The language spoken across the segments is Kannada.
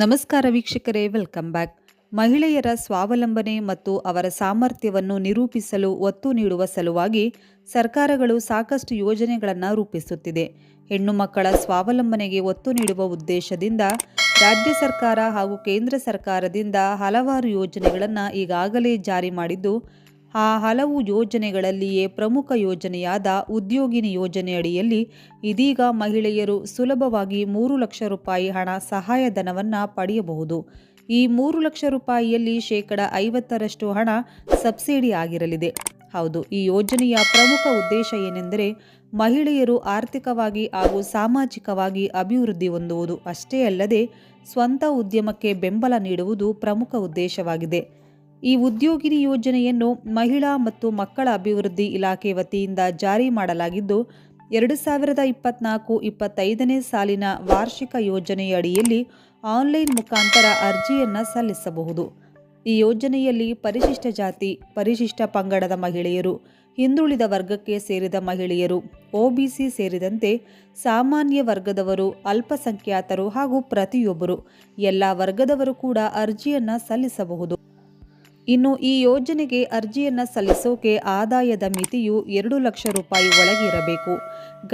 ನಮಸ್ಕಾರ ವೀಕ್ಷಕರೇ, ವೆಲ್ಕಮ್ ಬ್ಯಾಕ್. ಮಹಿಳೆಯರ ಸ್ವಾವಲಂಬನೆ ಮತ್ತು ಅವರ ಸಾಮರ್ಥ್ಯವನ್ನು ನಿರೂಪಿಸಲು ಒತ್ತು ನೀಡುವ ಸಲುವಾಗಿ ಸರ್ಕಾರಗಳು ಸಾಕಷ್ಟು ಯೋಜನೆಗಳನ್ನು ರೂಪಿಸುತ್ತಿದೆ. ಹೆಣ್ಣು ಮಕ್ಕಳ ಸ್ವಾವಲಂಬನೆಗೆ ಒತ್ತು ನೀಡುವ ಉದ್ದೇಶದಿಂದ ರಾಜ್ಯ ಸರ್ಕಾರ ಹಾಗೂ ಕೇಂದ್ರ ಸರ್ಕಾರದಿಂದ ಹಲವಾರು ಯೋಜನೆಗಳನ್ನು ಈಗಾಗಲೇ ಜಾರಿ ಮಾಡಿದ್ದು ಆ ಹಲವು ಯೋಜನೆಗಳಲ್ಲಿಯೇ ಪ್ರಮುಖ ಯೋಜನೆಯಾದ ಉದ್ಯೋಗಿನಿ ಯೋಜನೆಯಡಿಯಲ್ಲಿ ಇದೀಗ ಮಹಿಳೆಯರು ಸುಲಭವಾಗಿ ಮೂರು ಲಕ್ಷ ರೂಪಾಯಿ ಹಣ ಸಹಾಯಧನವನ್ನು ಪಡೆಯಬಹುದು. ಈ ಮೂರು ಲಕ್ಷ ರೂಪಾಯಿಯಲ್ಲಿ ಶೇಕಡ ಐವತ್ತರಷ್ಟು ಹಣ ಸಬ್ಸಿಡಿ ಆಗಿರಲಿದೆ. ಹೌದು, ಈ ಯೋಜನೆಯ ಪ್ರಮುಖ ಉದ್ದೇಶ ಏನೆಂದರೆ ಮಹಿಳೆಯರು ಆರ್ಥಿಕವಾಗಿ ಹಾಗೂ ಸಾಮಾಜಿಕವಾಗಿ ಅಭಿವೃದ್ಧಿ ಹೊಂದುವುದು. ಅಷ್ಟೇ ಅಲ್ಲದೆ ಸ್ವಂತ ಉದ್ಯಮಕ್ಕೆ ಬೆಂಬಲ ನೀಡುವುದು ಪ್ರಮುಖ ಉದ್ದೇಶವಾಗಿದೆ. ಈ ಉದ್ಯೋಗಿನಿ ಯೋಜನೆಯನ್ನು ಮಹಿಳಾ ಮತ್ತು ಮಕ್ಕಳ ಅಭಿವೃದ್ಧಿ ಇಲಾಖೆ ವತಿಯಿಂದ ಜಾರಿ ಮಾಡಲಾಗಿದ್ದು, ಎರಡು ಸಾವಿರದ ಇಪ್ಪತ್ನಾಲ್ಕು ಇಪ್ಪತ್ತೈದನೇ ಸಾಲಿನ ವಾರ್ಷಿಕ ಯೋಜನೆಯಡಿಯಲ್ಲಿ ಆನ್ಲೈನ್ ಮುಖಾಂತರ ಅರ್ಜಿಯನ್ನು ಸಲ್ಲಿಸಬಹುದು. ಈ ಯೋಜನೆಯಲ್ಲಿ ಪರಿಶಿಷ್ಟ ಜಾತಿ, ಪರಿಶಿಷ್ಟ ಪಂಗಡದ ಮಹಿಳೆಯರು, ಹಿಂದುಳಿದ ವರ್ಗಕ್ಕೆ ಸೇರಿದ ಮಹಿಳೆಯರು ಒಬಿಸಿ ಸೇರಿದಂತೆ ಸಾಮಾನ್ಯ ವರ್ಗದವರು, ಅಲ್ಪಸಂಖ್ಯಾತರು ಹಾಗೂ ಪ್ರತಿಯೊಬ್ಬರು, ಎಲ್ಲ ವರ್ಗದವರು ಕೂಡ ಅರ್ಜಿಯನ್ನು ಸಲ್ಲಿಸಬಹುದು. ಇನ್ನು ಈ ಯೋಜನೆಗೆ ಅರ್ಜಿಯನ್ನು ಸಲ್ಲಿಸೋಕೆ ಆದಾಯದ ಮಿತಿಯು ಎರಡು ಲಕ್ಷ ರೂಪಾಯಿ ಒಳಗಿರಬೇಕು.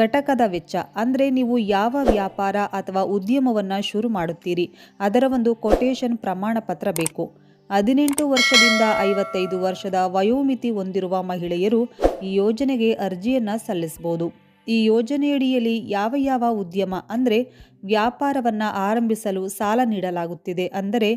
ಘಟಕದ ವೆಚ್ಚ, ಅಂದರೆ ನೀವು ಯಾವ ವ್ಯಾಪಾರ ಅಥವಾ ಉದ್ಯಮವನ್ನು ಶುರು ಮಾಡುತ್ತೀರಿ, ಅದರ ಒಂದು ಕೊಟೇಶನ್ ಪ್ರಮಾಣ ಪತ್ರ ಬೇಕು. ಹದಿನೆಂಟು ವರ್ಷದಿಂದ ಐವತ್ತೈದು ವರ್ಷದ ವಯೋಮಿತಿ ಹೊಂದಿರುವ ಮಹಿಳೆಯರು ಈ ಯೋಜನೆಗೆ ಅರ್ಜಿಯನ್ನು ಸಲ್ಲಿಸಬಹುದು. ಈ ಯೋಜನೆಯಡಿಯಲ್ಲಿ ಯಾವ ಯಾವ ಉದ್ಯಮ, ಅಂದರೆ ವ್ಯಾಪಾರವನ್ನು ಆರಂಭಿಸಲು ಸಾಲ ನೀಡಲಾಗುತ್ತಿದೆ, ಅಂದರೆ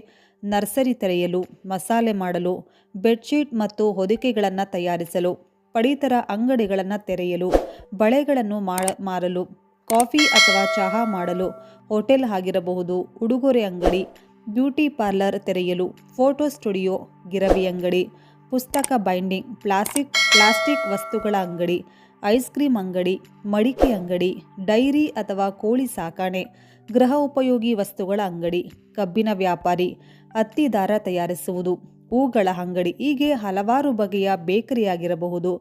ನರ್ಸರಿ ತೆರೆಯಲು, ಮಸಾಲೆ ಮಾಡಲು, ಬೆಡ್ಶೀಟ್ ಮತ್ತು ಹೊದಿಕೆಗಳನ್ನು ತಯಾರಿಸಲು, ಪಡಿತರ ಅಂಗಡಿಗಳನ್ನು ತೆರೆಯಲು, ಬಳೆಗಳನ್ನು ಮಾರಲು, ಕಾಫಿ ಅಥವಾ ಚಹಾ ಮಾಡಲು ಹೋಟೆಲ್ ಆಗಿರಬಹುದು, ಉಡುಗೊರೆ ಅಂಗಡಿ, ಬ್ಯೂಟಿ ಪಾರ್ಲರ್ ತೆರೆಯಲು, ಫೋಟೋ ಸ್ಟುಡಿಯೋ, ಗಿರವಿ ಅಂಗಡಿ, ಪುಸ್ತಕ ಬೈಂಡಿಂಗ್ ಪ್ಲಾಸ್ಟಿಕ್ ಪ್ಲಾಸ್ಟಿಕ್ ವಸ್ತುಗಳ ಅಂಗಡಿ, ಐಸ್ ಕ್ರೀಮ್ ಅಂಗಡಿ, ಮಡಿಕೆ ಅಂಗಡಿ, ಡೈರಿ ಅಥವಾ ಕೋಳಿ ಸಾಕಾಣೆ ಗೃಹ ಉಪಯೋಗಿ ವಸ್ತುಗಳ ಅಂಗಡಿ, ಕಬ್ಬಿನ ವ್ಯಾಪಾರಿ ಹತ್ತಿ ದಾರ ತಯಾರಿಸುವುದು, ಹೂಗಳ ಅಂಗಡಿ ಹೀಗೆ ಹಲವಾರು ಬಗೆಯ ಬೇಕರಿಯಾಗಿರಬಹುದು.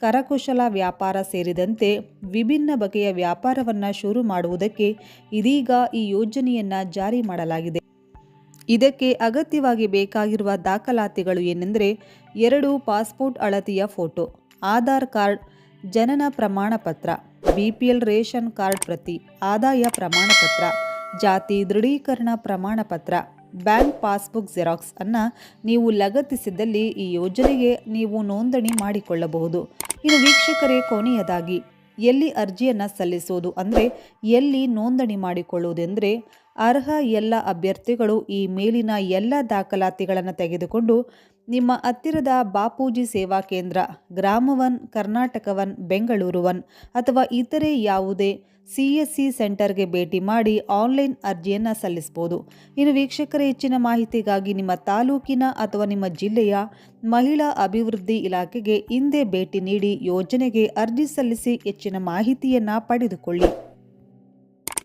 ಕರಕುಶಲ ವ್ಯಾಪಾರ ಸೇರಿದಂತೆ ವಿಭಿನ್ನ ಬಗೆಯ ವ್ಯಾಪಾರವನ್ನು ಶುರು ಮಾಡುವುದಕ್ಕೆ ಇದೀಗ ಈ ಯೋಜನೆಯನ್ನು ಜಾರಿ ಮಾಡಲಾಗಿದೆ. ಇದಕ್ಕೆ ಅಗತ್ಯವಾಗಿ ಬೇಕಾಗಿರುವ ದಾಖಲಾತಿಗಳು ಏನೆಂದರೆ ಎರಡು ಪಾಸ್ಪೋರ್ಟ್ ಅಳತೆಯ ಫೋಟೋ, ಆಧಾರ್ ಕಾರ್ಡ್, ಜನನ ಪ್ರಮಾಣ ಪತ್ರ B P L ration card ಪ್ರತಿ ಆದಾಯ ಪ್ರಮಾಣ ಪತ್ರ ಜಾತಿ ದೃಢೀಕರಣ ಪ್ರಮಾಣ ಪತ್ರ ಬ್ಯಾಂಕ್ ಪಾಸ್ಬುಕ್ ಜೆರಾಕ್ಸ್ ಅನ್ನು ನೀವು ಲಗತ್ತಿಸಿದಲ್ಲಿ ಈ ಯೋಜನೆಗೆ ನೀವು ನೋಂದಣಿ ಮಾಡಿಕೊಳ್ಳಬಹುದು. ಇನ್ನು ವೀಕ್ಷಕರೇ, ಕೊನೆಯದಾಗಿ, ಎಲ್ಲಿ ಅರ್ಜಿಯನ್ನು ಸಲ್ಲಿಸುವುದು ಅಂದರೆ ಎಲ್ಲಿ ನೋಂದಣಿ ಮಾಡಿಕೊಳ್ಳುವುದೆಂದರೆ ಅರ್ಹ ಎಲ್ಲ ಅಭ್ಯರ್ಥಿಗಳು ಈ ಮೇಲಿನ ಎಲ್ಲ ದಾಖಲಾತಿಗಳನ್ನು ತೆಗೆದುಕೊಂಡು ನಿಮ್ಮ ಹತ್ತಿರದ ಬಾಪೂಜಿ ಸೇವಾ ಕೇಂದ್ರ, ಗ್ರಾಮವನ್, ಕರ್ನಾಟಕವನ್ ಬೆಂಗಳೂರು ಒನ್ ಅಥವಾ ಇತರೆ ಯಾವುದೇ ಸಿ ಎಸ್ ಸಿ ಸೆಂಟರ್ಗೆ ಭೇಟಿ ಮಾಡಿ ಆನ್ಲೈನ್ ಅರ್ಜಿಯನ್ನು ಸಲ್ಲಿಸಬಹುದು ಇನ್ನು ವೀಕ್ಷಕರ, ಹೆಚ್ಚಿನ ಮಾಹಿತಿಗಾಗಿ ನಿಮ್ಮ ತಾಲೂಕಿನ ಅಥವಾ ನಿಮ್ಮ ಜಿಲ್ಲೆಯ ಮಹಿಳಾ ಅಭಿವೃದ್ಧಿ ಇಲಾಖೆಗೆ ಹಿಂದೆ ಭೇಟಿ ನೀಡಿ ಯೋಜನೆಗೆ ಅರ್ಜಿ ಸಲ್ಲಿಸಿ ಹೆಚ್ಚಿನ ಮಾಹಿತಿಯನ್ನು ಪಡೆದುಕೊಳ್ಳಿ.